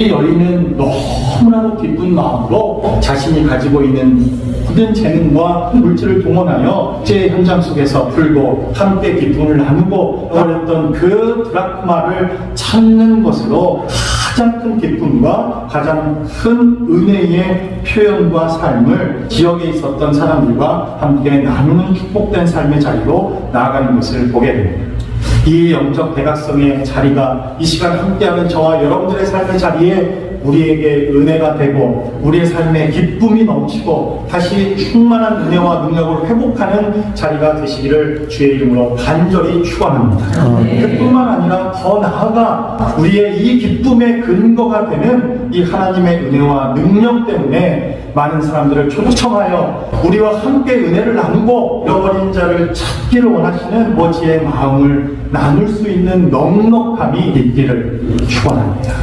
여인은 너무나도 기쁜 마음으로 자신이 가지고 있는 모든 재능과 물질을 동원하여 제 현장 속에서 풀고 함께 기쁨을 나누고 어렸던 그 드라크마를 찾는 것으로 가장 큰 기쁨과 가장 큰 은혜의 표현과 삶을 지역에 있었던 사람들과 함께 나누는 축복된 삶의 자리로 나아가는 것을 보게 됩니다. 이 영적 대각성의 자리가 이 시간 함께하는 저와 여러분들의 삶의 자리에 우리에게 은혜가 되고 우리의 삶에 기쁨이 넘치고 다시 충만한 은혜와 능력을 회복하는 자리가 되시기를 주의 이름으로 간절히 축원합니다. 그뿐만 아니라 더 나아가 우리의 이 기쁨의 근거가 되는 이 하나님의 은혜와 능력 때문에 많은 사람들을 초청하여 우리와 함께 은혜를 나누고 잃어버린 자를 찾기를 원하시는 모지의 마음을 나눌 수 있는 넉넉함이 있기를 축원합니다.